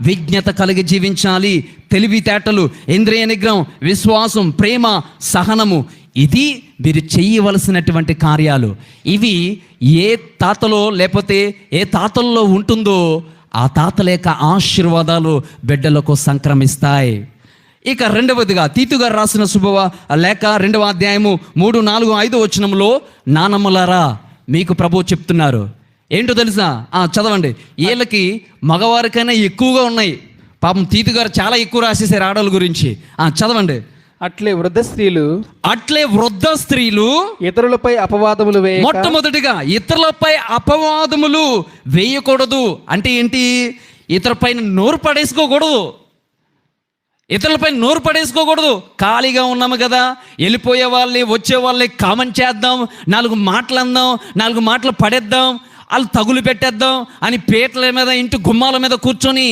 విజ్ఞత కలిగి జీవించాలి. తెలివితేటలు ఇంద్రియ నిగ్రహం విశ్వాసం ప్రేమ సహనము ఇది మీరు చేయవలసినటువంటి కార్యాలు. ఇవి ఏ తాతలో లేకపోతే ఏ తాతల్లో ఉంటుందో ఆ తాతల యొక్క ఆశీర్వాదాలు బిడ్డలకు సంక్రమిస్తాయి. ఇక రెండవదిగా తీతుగారు రాసిన శుభవ లేక రెండవ అధ్యాయము మూడు నాలుగు ఐదు వచనంలో నానమ్మలారా మీకు ప్రభు చెప్తున్నారు. ఏంటో తెలుసా? ఆ, చదవండి. వీళ్ళకి మగవారికైనా ఎక్కువగా ఉన్నాయి. పాపం తీతు గారు చాలా ఎక్కువ రాసేసారు ఆడవాళ్ళ గురించి. ఆ, చదవండి. అట్లే వృద్ధ స్త్రీలు అట్లే వృద్ధ స్త్రీలు ఇతరులపై అపవాదములు వేయక మొట్టమొదటిగా ఇతరులపై అపవాదములు వేయకూడదు. అంటే ఏంటి? ఇతరుపైన నోరు పడేసుకోకూడదు. ఇతరులపై నోరు పడేసుకోకూడదు. ఖాళీగా ఉన్నాము కదా. వెళ్ళిపోయే వాళ్ళని వచ్చే వాళ్ళని కామెంట్ చేద్దాం. నాలుగు మాటలు అందాం. నాలుగు మాటలు పడేద్దాం. వాళ్ళు తగులు పెట్టేద్దాం అని పీటల మీద ఇంటి గుమ్మాల మీద కూర్చొని